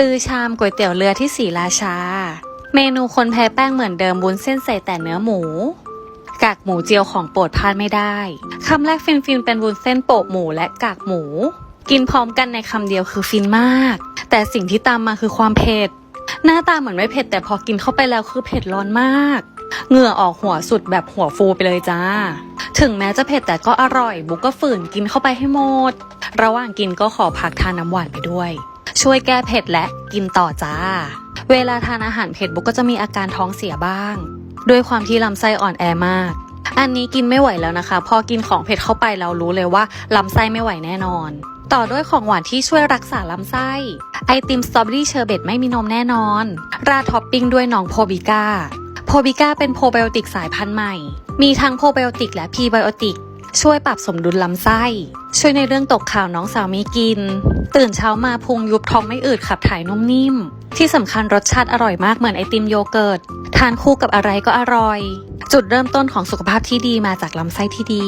ลือชามก๋วยเตี๋ยวเรือที่สีราชา เมนูคนแพ้แป้งเหมือนเดิมบุญเส้นใส่แต่เนื้อหมู กากหมูเจียวของโปรดพลาดไม่ได้คำแรกฟินฟินเป็นวุ้นเส้นโปะหมูและกากหมู กินพร้อมกันในคำเดียวคือฟินมาก แต่สิ่งที่ตามมาคือความเผ็ด หน้าตาเหมือนไม่เผ็ดแต่พอกินเข้าไปแล้วคือเผ็ดร้อนมาก เหงื่อออกหัวสุดแบบหัวฟูไปเลยจ้า ถึงแม้จะเผ็ดแต่ก็อร่อย บุกก็ฝืนกินเข้าไปให้หมด ระหว่างกินก็ขอพักทานน้ำหวานไปด้วย ช่วยแก้เผ็ดและกินต่อจ้า เวลาทานอาหารเผ็ดบุกก็จะมีอาการท้องเสียบ้าง ด้วยความที่ลำไส้อ่อนแอมาก อันนี้กินไม่ไหวแล้วนะคะ พอกินของเผ็ดเข้าไปเรารู้เลยว่าลำไส้ไม่ไหวแน่นอน ต่อด้วยของหวานที่ช่วยรักษาลำไส้ ไอติมสตรอเบอรี่เชอร์เบตไม่มีนมแน่นอน ราท็อปปิ้งด้วยน้องโพบิก้าโพบิก้าเป็นโพไบโอติกสายพันธุ์ใหม่ มีทั้งโพไบโอติกและพีไบโอติก ช่วยปรับสมดุลลำไส้ ช่วยในเรื่องตกข่าวน้องสาวมีกิน ตื่นเช้ามาพุงยุบท้องไม่อืดขับถ่ายนุ่มนิ่ม ที่สำคัญรสชาติอร่อยมากเหมือนไอติมโยเกิร์ต ทานคู่กับอะไรก็อร่อย จุดเริ่มต้นของสุขภาพที่ดีมาจากลำไส้ที่ดี